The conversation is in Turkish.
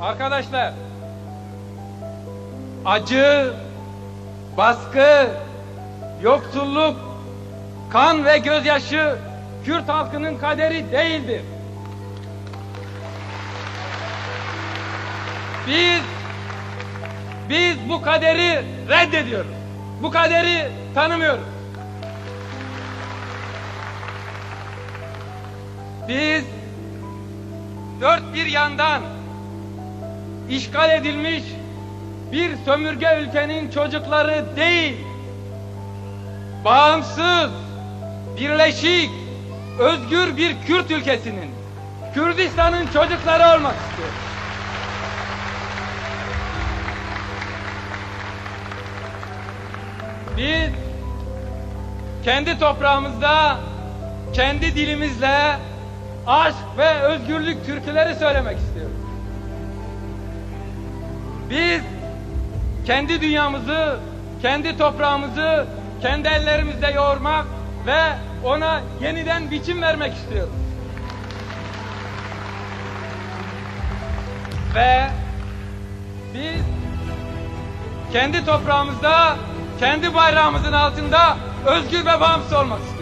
Arkadaşlar, acı, baskı, yoksulluk, kan ve gözyaşı Kürt halkının kaderi değildir. Biz biz bu kaderi reddediyoruz. Bu kaderi tanımıyoruz. Biz dört bir yandan işgal edilmiş bir sömürge ülkenin çocukları değil, bağımsız, birleşik, özgür bir Kürt ülkesinin, Kürdistan'ın çocukları olmak istiyor. Biz kendi toprağımızda, kendi dilimizle aşk ve özgürlük türküleri söylemek istiyoruz. Biz kendi dünyamızı, kendi toprağımızı kendi ellerimizle yoğurmak ve ona yeniden biçim vermek istiyoruz. Ve biz kendi toprağımızda, kendi bayrağımızın altında özgür ve bağımsız olmak.